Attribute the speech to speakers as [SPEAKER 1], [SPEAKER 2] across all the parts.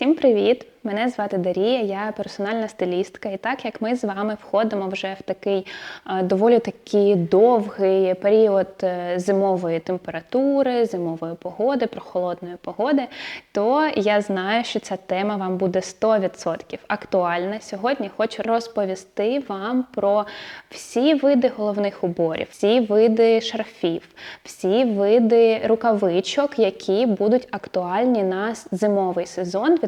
[SPEAKER 1] Всім привіт! Мене звати Дарія, я персональна стилістка. І так як ми з вами входимо вже в такий е, доволі такий довгий період е, зимової температури, зимової погоди, прохолодної погоди, то я знаю, що ця тема вам буде 100% актуальна. Сьогодні хочу розповісти вам про всі види головних уборів, всі види шарфів, всі види рукавичок, які будуть актуальні на зимовий сезон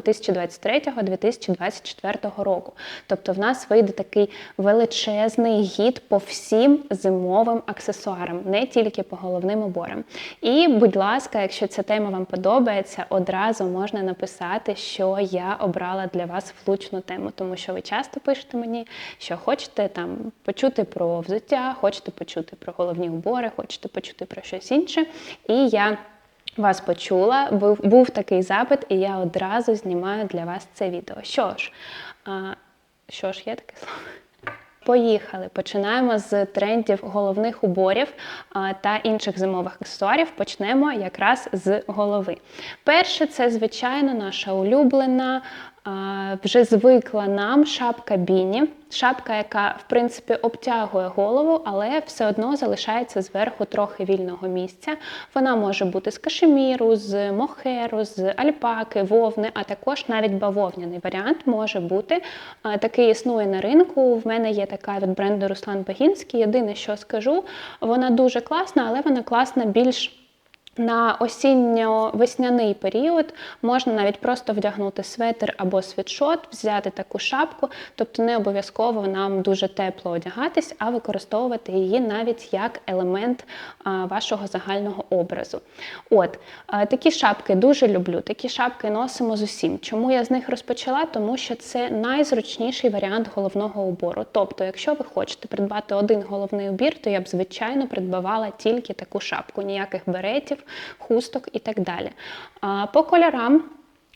[SPEAKER 1] 2023-2024 року. Тобто в нас вийде такий величезний гід по всім зимовим аксесуарам, не тільки по головним уборам. І, будь ласка, якщо ця тема вам подобається, одразу можна написати, що я обрала для вас влучну тему, тому що ви часто пишете мені, що хочете там почути про взуття, хочете почути про головні убори, хочете почути про щось інше. І я вас почула, був, був такий запит, і я одразу знімаю для вас це відео. Що ж, а, що ж, є таке слово? Поїхали. Починаємо з трендів головних уборів а, та інших зимових аксесуарів. Почнемо якраз з голови. Перше, це, звичайно, наша улюблена вже звикла нам шапка біні, шапка, яка в принципі обтягує голову, але все одно залишається зверху трохи вільного місця. Вона може бути з кашеміру, з мохеру, з альпаки, вовни, а також навіть бавовняний варіант може бути. Такий існує на ринку. В мене є така від бренду Руслан Багінський. Єдине, що скажу, вона дуже класна, але вона класна більш. На осінньо-весняний період можна навіть просто вдягнути светр або світшот, взяти таку шапку, тобто не обов'язково нам дуже тепло одягатись, а використовувати її навіть як елемент вашого загального образу. От такі шапки дуже люблю. Такі шапки носимо з усім. Чому я з них розпочала? Тому що це найзручніший варіант головного убору. Тобто, якщо ви хочете придбати один головний убір, то я б звичайно придбавала тільки таку шапку, ніяких беретів хусток і так далі. По кольорам.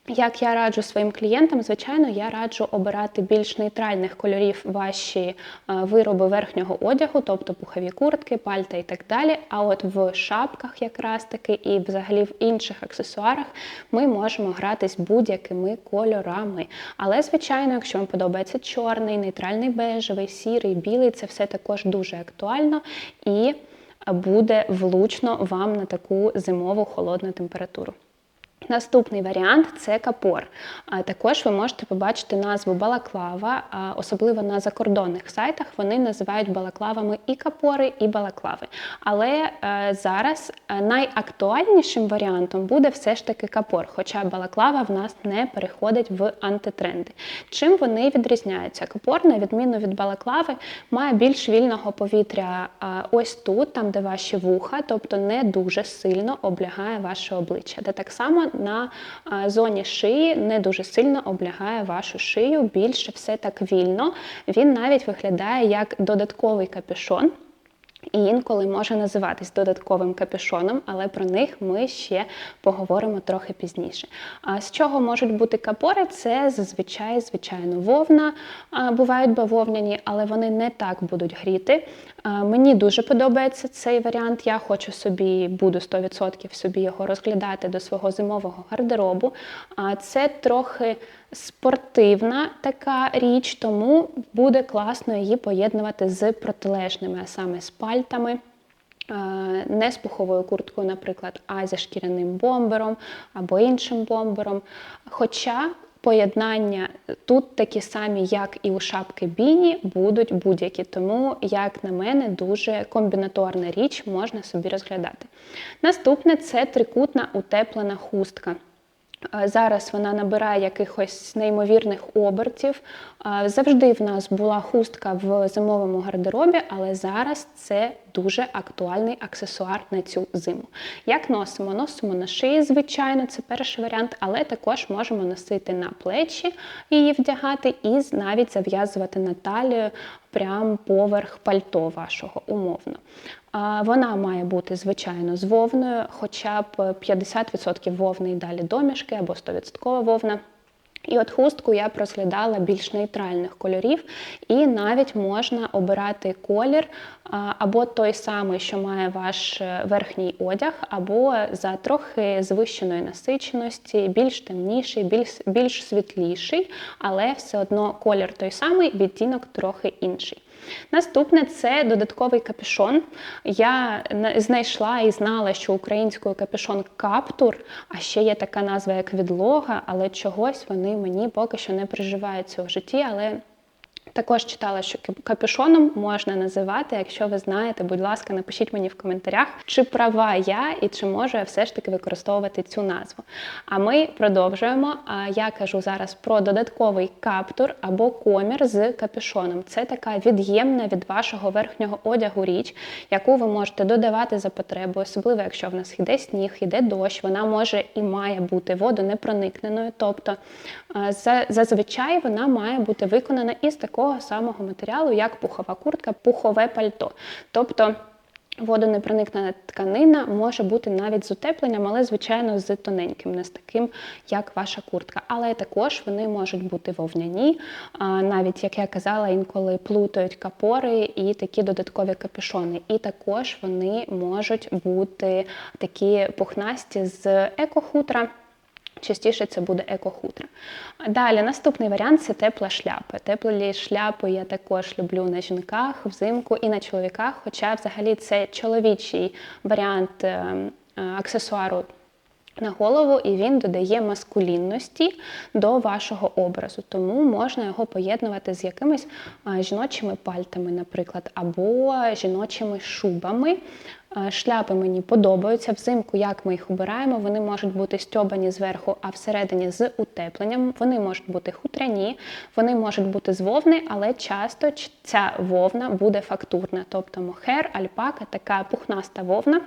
[SPEAKER 1] Як я раджу своїм клієнтам, звичайно, я раджу обирати більш нейтральних кольорів ваші вироби верхнього одягу, тобто пухові куртки, пальта і так далі. А от в шапках, якраз таки, і взагалі в інших аксесуарах ми можемо гратись будь-якими кольорами. Але, звичайно, якщо вам подобається чорний, нейтральний бежевий, сірий, білий, це все також дуже актуально. І буде влучно вам на таку зимову холодну температуру. Наступний варіант це капор. Також ви можете побачити назву балаклава, особливо на закордонних сайтах вони називають балаклавами і капори, і балаклави. Але е, зараз е, найактуальнішим варіантом буде все ж таки капор, хоча балаклава в нас не переходить в антитренди. Чим вони відрізняються? Капор, на відміну від балаклави, має більш вільного повітря ось тут, там де ваші вуха, тобто не дуже сильно облягає ваше обличчя. Де так само на зоні шиї не дуже сильно облягає вашу шию, більше все так вільно. Він навіть виглядає як додатковий капюшон. І інколи може називатись додатковим капюшоном, але про них ми ще поговоримо трохи пізніше. А з чого можуть бути капори? Це зазвичай, звичайно, вовна. Бувають бавовняні, але вони не так будуть гріти. Мені дуже подобається цей варіант. Я хочу собі, буду 100% собі його розглядати до свого зимового гардеробу. А Це трохи спортивна така річ, тому буде класно її поєднувати з протилежними, а саме з пальтами. Не з пуховою курткою, наприклад, а зі шкіряним бомбером або іншим бомбером. Хоча поєднання тут такі самі, як і у шапки Біні, будуть будь-які. Тому, як на мене, дуже комбінаторна річ можна собі розглядати. Наступне це трикутна утеплена хустка. Зараз вона набирає якихось неймовірних обертів. Завжди в нас була хустка в зимовому гардеробі, але зараз це дуже актуальний аксесуар на цю зиму. Як носимо? Носимо на шиї, звичайно, це перший варіант, але також можемо носити на плечі її вдягати і навіть зав'язувати на талію прямо поверх пальто вашого умовно. Вона має бути, звичайно, з вовною, хоча б 50% вовни і далі домішки або 100% вовна. І от хустку я розглядала більш нейтральних кольорів, і навіть можна обирати колір або той самий, що має ваш е, верхній одяг, або за трохи звищеної насиченості, більш темніший, більш, більш світліший, але все одно колір той самий, відтінок трохи інший. Наступне це додатковий капюшон. Я на- знайшла і знала, що українською капюшон каптур, а ще є така назва як відлога, але чогось вони мені поки що не приживаються у житті. Але також читала, що капюшоном можна називати. Якщо ви знаєте, будь ласка, напишіть мені в коментарях, чи права я і чи можу я все ж таки використовувати цю назву. А ми продовжуємо. А Я кажу зараз про додатковий каптур або комір з капюшоном. Це така від'ємна від вашого верхнього одягу річ, яку ви можете додавати за потребою, особливо якщо в нас йде сніг, йде дощ. Вона може і має бути водонепроникненою. Тобто е, за- зазвичай вона має бути виконана із такого самого матеріалу, як пухова куртка, пухове пальто. Тобто Водонепроникнена тканина може бути навіть з утепленням, але, звичайно, з тоненьким, не з таким, як ваша куртка. Але також вони можуть бути вовняні, навіть, як я казала, інколи плутають капори і такі додаткові капюшони. І також вони можуть бути такі пухнасті з екохутра. Частіше це буде екохутро. Далі наступний варіант це тепла шляпа. Теплі шляпи я також люблю на жінках взимку і на чоловіках, хоча взагалі це чоловічий варіант е, е, аксесуару на голову, і він додає маскулінності до вашого образу. Тому можна його поєднувати з якимись жіночими пальтами, наприклад, або жіночими шубами. Шляпи мені подобаються. Взимку, як ми їх обираємо, вони можуть бути стьобані зверху, а всередині з утепленням. Вони можуть бути хутряні, вони можуть бути з вовни, але часто ця вовна буде фактурна, тобто мохер, альпака, така пухнаста вовна.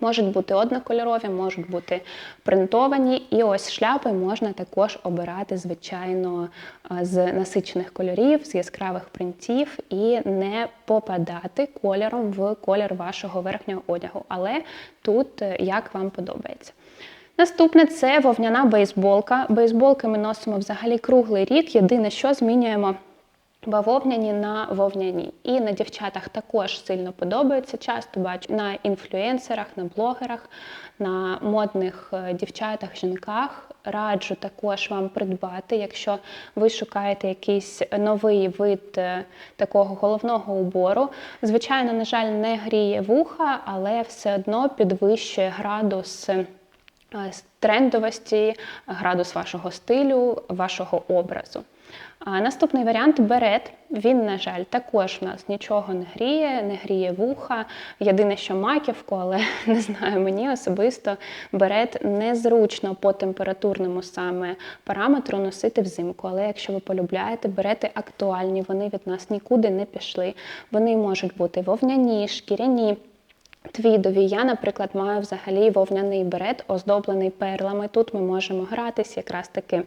[SPEAKER 1] Можуть бути однокольорові, можуть бути принтовані, і ось шляпи можна також обирати, звичайно, е, з насичених кольорів, з яскравих принтів і не попадати кольором в колір вашого верхнього одягу. Але тут е, як вам подобається. Наступне це вовняна бейсболка. Бейсболки ми носимо взагалі круглий рік. Єдине, що змінюємо бавовняні на вовняні. І на дівчатах також сильно подобається. Часто бачу на інфлюенсерах, на блогерах, на модних е, дівчатах, жінках. Раджу також вам придбати, якщо ви шукаєте якийсь новий вид е, такого головного убору. Звичайно, на жаль, не гріє вуха, але все одно підвищує градус. е, трендовості, градус вашого стилю, вашого образу. А наступний варіант берет. Він, на жаль, також в нас нічого не гріє, не гріє вуха. Єдине, що маківку, але не знаю, мені особисто берет незручно по температурному саме параметру носити взимку. Але якщо ви полюбляєте, берети актуальні, вони від нас нікуди не пішли. Вони можуть бути вовняні, шкіряні. Твідові. Я, наприклад, маю взагалі вовняний берет, оздоблений перлами. Тут ми можемо гратись якраз таки.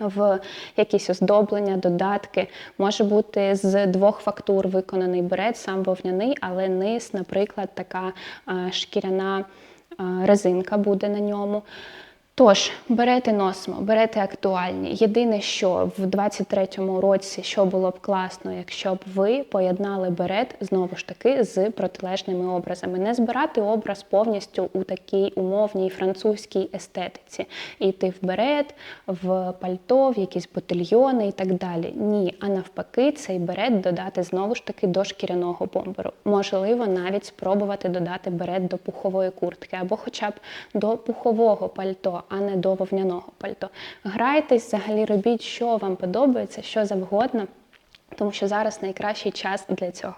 [SPEAKER 1] В якісь оздоблення, додатки. Може бути з двох фактур виконаний берет, сам вовняний, але низ, наприклад, така шкіряна резинка буде на ньому. Тож, берети носимо, берети актуальні. Єдине, що в 23-му році, що було б класно, якщо б ви поєднали берет знову ж таки з протилежними образами. Не збирати образ повністю у такій умовній французькій естетиці. Іти в берет, в пальто, в якісь ботильйони і так далі. Ні, а навпаки, цей берет додати знову ж таки до шкіряного бомберу. Можливо, навіть спробувати додати берет до пухової куртки або хоча б до пухового пальто а не до вовняного пальто. Грайтесь, взагалі робіть, що вам подобається, що завгодно, тому що зараз найкращий час для цього.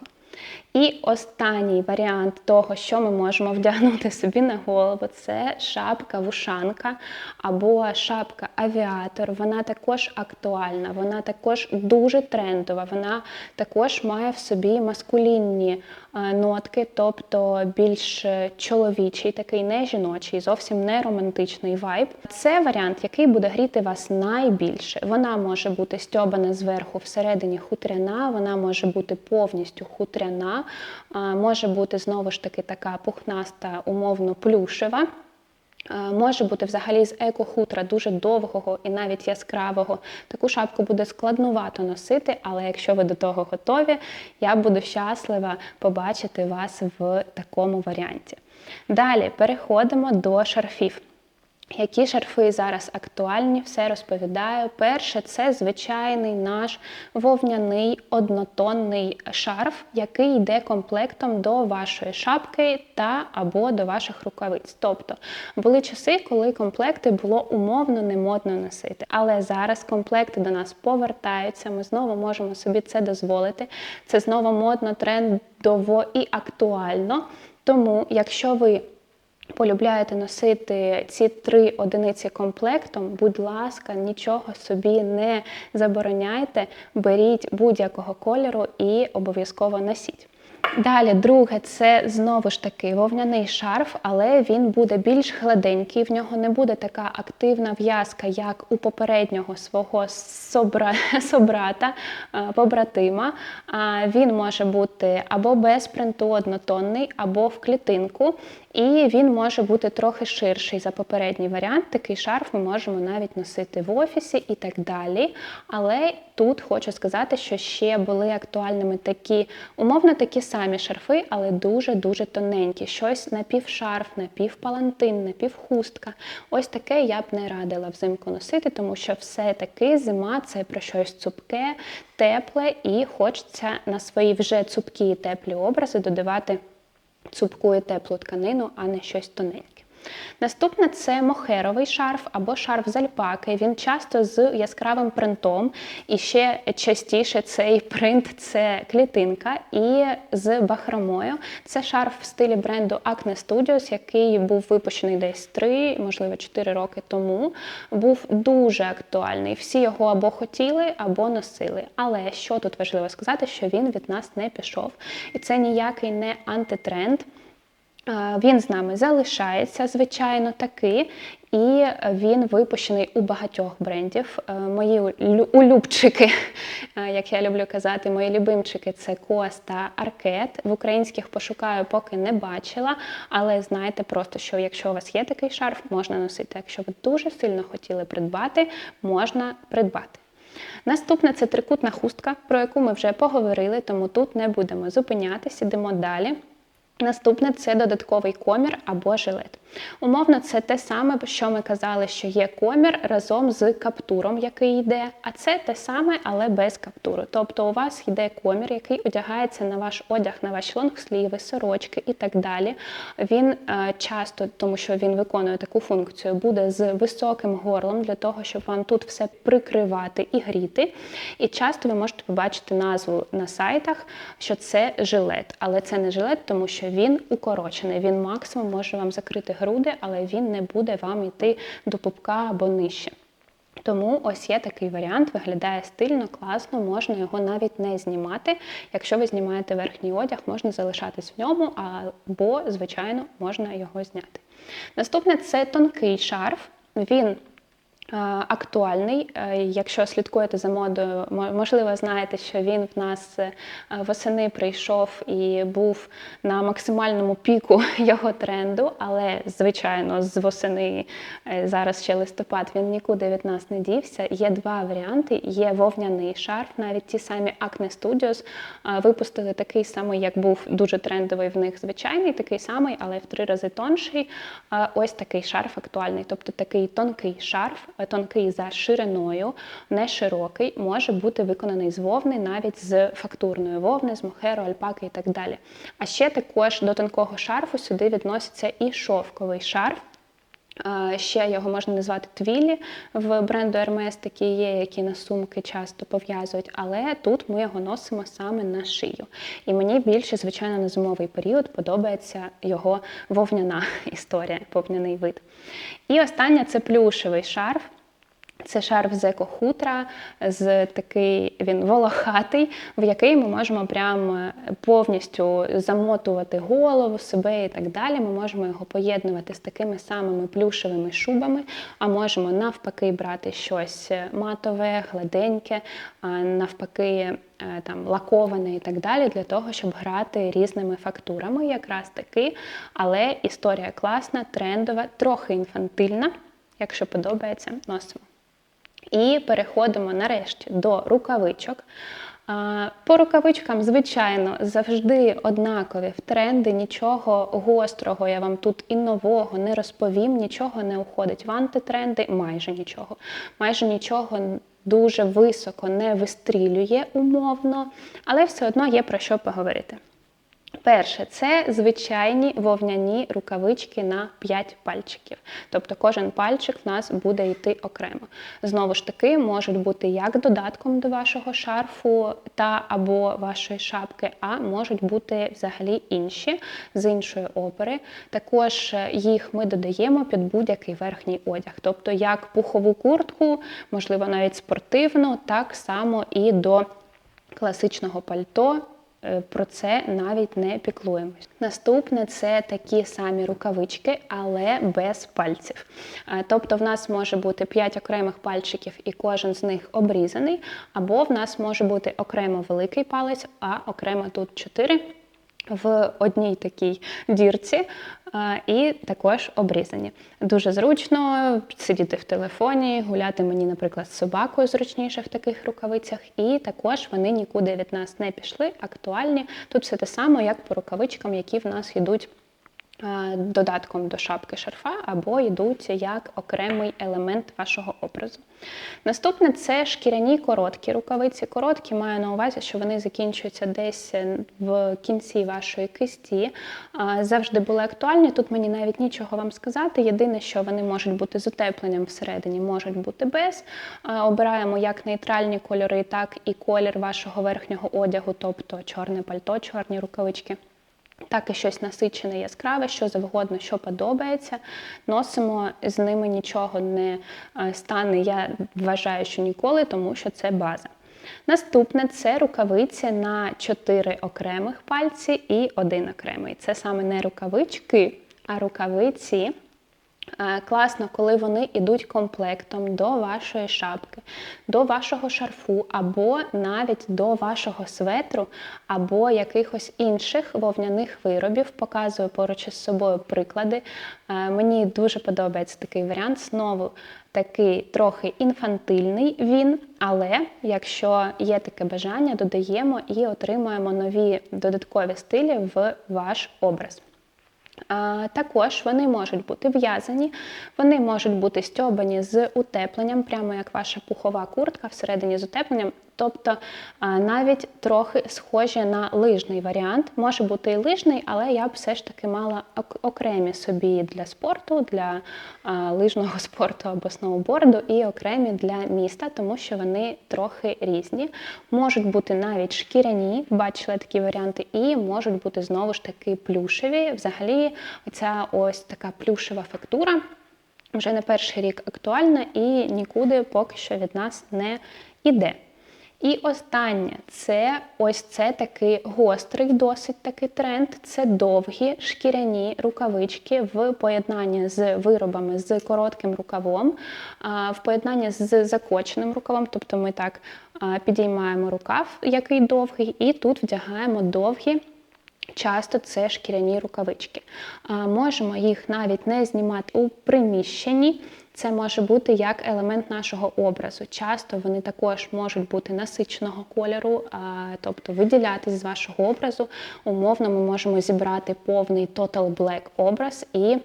[SPEAKER 1] І останній варіант того, що ми можемо вдягнути собі на голову, це шапка-вушанка або шапка-авіатор. Вона також актуальна, вона також дуже трендова, вона також має в собі маскулінні е, нотки, тобто більш чоловічий, такий не жіночий, зовсім не романтичний вайб. Це варіант, який буде гріти вас найбільше. Вона може бути стьобана зверху всередині хутряна, вона може бути повністю хутряна, а, може бути знову ж таки така пухнаста, умовно плюшева. Може бути взагалі з еко-хутра дуже довгого і навіть яскравого. Таку шапку буде складнувато носити, але якщо ви до того готові, я буду щаслива побачити вас в такому варіанті. Далі переходимо до шарфів. Які шарфи зараз актуальні, все розповідаю. Перше, це звичайний наш вовняний однотонний шарф, який йде комплектом до вашої шапки та або до ваших рукавиць. Тобто були часи, коли комплекти було умовно не модно носити. Але зараз комплекти до нас повертаються. Ми знову можемо собі це дозволити. Це знову модно, трендово і актуально. Тому, якщо ви полюбляєте носити ці три одиниці комплектом, будь ласка, нічого собі не забороняйте, беріть будь-якого кольору і обов'язково носіть. Далі, друге, це знову ж таки вовняний шарф, але він буде більш гладенький. В нього не буде така активна в'язка, як у попереднього свого собра... собрата, е, побратима. Він може бути або без принту однотонний, або в клітинку. І він може бути трохи ширший за попередній варіант. Такий шарф ми можемо навіть носити в офісі і так далі. Але тут хочу сказати, що ще були актуальними такі, умовно такі самі шарфи, але дуже-дуже тоненькі. Щось напівшарф, напівпалантин, напівхустка. Ось таке я б не радила взимку носити, тому що все-таки зима це про щось цупке, тепле, і хочеться на свої вже цупкі і теплі образи додавати цупку і теплу тканину, а не щось тоненьке. Наступне це мохеровий шарф або шарф з альпаки. Він часто з яскравим принтом, і ще частіше цей принт це клітинка. І з бахромою. Це шарф в стилі бренду Acne Studios, який був випущений десь 3, можливо, 4 роки тому. Був дуже актуальний. Всі його або хотіли, або носили. Але що тут важливо сказати, що він від нас не пішов. І це ніякий не антитренд. Він з нами залишається, звичайно, таки, і він випущений у багатьох брендів. Мої улюбчики, як я люблю казати, мої любимчики це Кос та Аркет. В українських пошукаю, поки не бачила, але знайте просто, що якщо у вас є такий шарф, можна носити. Якщо ви дуже сильно хотіли придбати, можна придбати. Наступне це трикутна хустка, про яку ми вже поговорили, тому тут не будемо зупинятися, йдемо далі. Наступне це додатковий комір або жилет. Умовно, це те саме, що ми казали, що є комір разом з каптуром, який йде, а це те саме, але без каптуру. Тобто у вас йде комір, який одягається на ваш одяг, на ваші лонгсліви, сорочки і так далі. Він е, часто, тому що він виконує таку функцію, буде з високим горлом для того, щоб вам тут все прикривати і гріти. І часто ви можете побачити назву на сайтах, що це жилет. Але це не жилет, тому що він укорочений. Він максимум може вам закрити груди, але він не буде вам йти до пупка або нижче. Тому ось є такий варіант, виглядає стильно, класно, можна його навіть не знімати. Якщо ви знімаєте верхній одяг, можна залишатись в ньому, або, звичайно, можна його зняти. Наступне це тонкий шарф. Він актуальний. Е, якщо слідкуєте за модою, можливо, знаєте, що він в нас е, восени прийшов і був на максимальному піку його тренду, але, звичайно, з восени е, зараз ще листопад, він нікуди від нас не дівся. Є два варіанти: є вовняний шарф, навіть ті самі Acne Studios випустили такий самий, як був дуже трендовий в них звичайний, такий самий, але в три рази тонший. Ось такий шарф актуальний, тобто такий тонкий шарф тонкий за шириною, не широкий, може бути виконаний з вовни, навіть з фактурної вовни, з мохеру, альпаки і так далі. А ще також до тонкого шарфу сюди відноситься і шовковий шарф. Ще його можна назвати твілі в бренду Hermes, такі є, які на сумки часто пов'язують, але тут ми його носимо саме на шию. І мені більше, звичайно, на зимовий період подобається його вовняна історія, вовняний вид. І останнє це плюшевий шарф. Це шарф з екохутра, з такий він волохатий, в який ми можемо прям е, повністю замотувати голову, себе і так далі. Ми можемо його поєднувати з такими самими плюшевими шубами, а можемо навпаки брати щось матове, гладеньке, навпаки, е, там лаковане і так далі, для того, щоб грати різними фактурами, якраз таки. Але історія класна, трендова, трохи інфантильна. Якщо подобається, носимо. І переходимо нарешті до рукавичок. По рукавичкам, звичайно, завжди однакові в тренди, нічого гострого я вам тут і нового не розповім, нічого не уходить в антитренди, майже нічого. Майже нічого дуже високо не вистрілює умовно, але все одно є про що поговорити. Перше, це звичайні вовняні рукавички на 5 пальчиків. Тобто кожен пальчик в нас буде йти окремо. Знову ж таки, можуть бути як додатком до вашого шарфу та або вашої шапки, а можуть бути взагалі інші з іншої опери. Також їх ми додаємо під будь-який верхній одяг. Тобто, як пухову куртку, можливо, навіть спортивну, так само і до класичного пальто. Е, про це навіть не піклуємось. Наступне це такі самі рукавички, але без пальців. Е, тобто, в нас може бути 5 окремих пальчиків, і кожен з них обрізаний, або в нас може бути окремо великий палець, а окремо тут 4 в одній такій дірці і також обрізані. Дуже зручно сидіти в телефоні, гуляти мені, наприклад, з собакою зручніше в таких рукавицях, і також вони нікуди від нас не пішли, актуальні. Тут все те саме, як по рукавичкам, які в нас йдуть Е, додатком до шапки шарфа, або йдуть як окремий елемент вашого образу. Наступне це шкіряні короткі рукавиці. Короткі маю на увазі, що вони закінчуються десь в кінці вашої кисті. Завжди були актуальні. Тут мені навіть нічого вам сказати. Єдине, що вони можуть бути з утепленням всередині, можуть бути без. Обираємо як нейтральні кольори, так і колір вашого верхнього одягу, тобто чорне пальто, чорні рукавички. Так і щось насичене, яскраве, що завгодно, що подобається. Носимо з ними нічого не е, стане. Я вважаю, що ніколи, тому що це база. Наступне це рукавиці на 4 окремих пальці і один окремий. Це саме не рукавички, а рукавиці. Е, класно, коли вони йдуть комплектом до вашої шапки, до вашого шарфу, або навіть до вашого светру, або якихось інших вовняних виробів. Показую поруч із собою приклади. Е, мені дуже подобається такий варіант. Знову такий трохи інфантильний він, але якщо є таке бажання, додаємо і отримуємо нові додаткові стилі в ваш образ. Також вони можуть бути в'язані, вони можуть бути стьобані з утепленням, прямо як ваша пухова куртка всередині з утепленням. Тобто навіть трохи схожі на лижний варіант. Може бути і лижний, але я б все ж таки мала окремі собі для спорту, для лижного спорту або сноуборду, і окремі для міста, тому що вони трохи різні. Можуть бути навіть шкіряні, бачила такі варіанти, і можуть бути знову ж таки плюшеві. Взагалі, оця ось така плюшева фактура. Вже не перший рік актуальна і нікуди поки що від нас не іде. І останнє це ось це такий гострий, досить такий тренд. Це довгі шкіряні рукавички в поєднанні з виробами з коротким рукавом, в поєднанні з закоченим рукавом, тобто ми так підіймаємо рукав, який довгий, і тут вдягаємо довгі. Часто це шкіряні рукавички. Можемо їх навіть не знімати у приміщенні. Це може бути як елемент нашого образу. Часто вони також можуть бути насиченого кольору, тобто виділятись з вашого образу. Умовно, ми можемо зібрати повний Total Black образ і.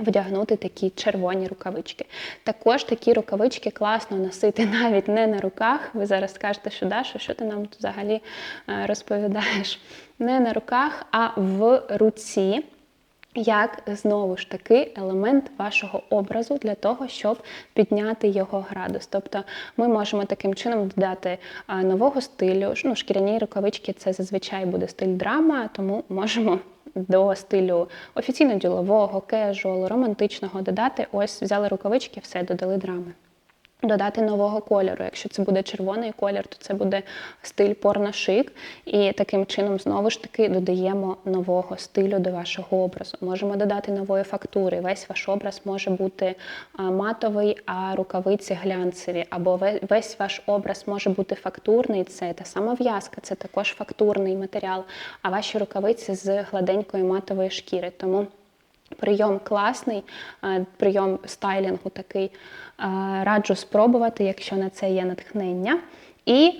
[SPEAKER 1] Вдягнути такі червоні рукавички. Також такі рукавички класно носити навіть не на руках. Ви зараз скажете, що Даша, що ти нам взагалі е, розповідаєш? Не на руках, а в руці як знову ж таки елемент вашого образу для того, щоб підняти його градус. Тобто ми можемо таким чином додати нового стилю. Ну, Шкіряні рукавички це зазвичай буде стиль драма, тому можемо до стилю офіційно-ділового, кежуалу, романтичного додати. Ось взяли рукавички, все додали драми. Додати нового кольору. Якщо це буде червоний колір, то це буде стиль порношик. І таким чином, знову ж таки, додаємо нового стилю до вашого образу. Можемо додати нової фактури. Весь ваш образ може бути матовий, а рукавиці глянцеві. Або ве- весь ваш образ може бути фактурний. Це та сама в'язка, це також фактурний матеріал. А ваші рукавиці з гладенької матової шкіри. Тому Прийом класний, е, прийом стайлінгу такий. Е, Раджу спробувати, якщо на це є натхнення. І,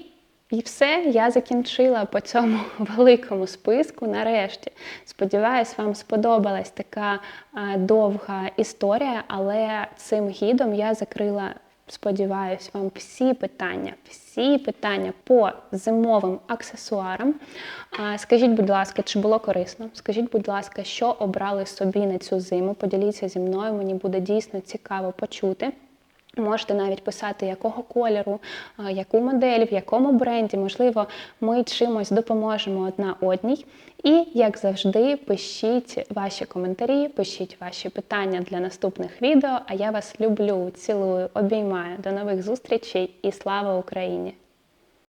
[SPEAKER 1] і все, я закінчила по цьому великому списку. Нарешті. Сподіваюсь, вам сподобалась така е, довга історія, але цим гідом я закрила. Сподіваюсь, вам всі питання, всі питання по зимовим аксесуарам. Скажіть, будь ласка, чи було корисно? Скажіть, будь ласка, що обрали собі на цю зиму? Поділіться зі мною, мені буде дійсно цікаво почути. Можете навіть писати, якого кольору, яку модель, в якому бренді. Можливо, ми чимось допоможемо одна одній. І, як завжди, пишіть ваші коментарі, пишіть ваші питання для наступних відео. А я вас люблю, цілую, обіймаю. До нових зустрічей і слава Україні!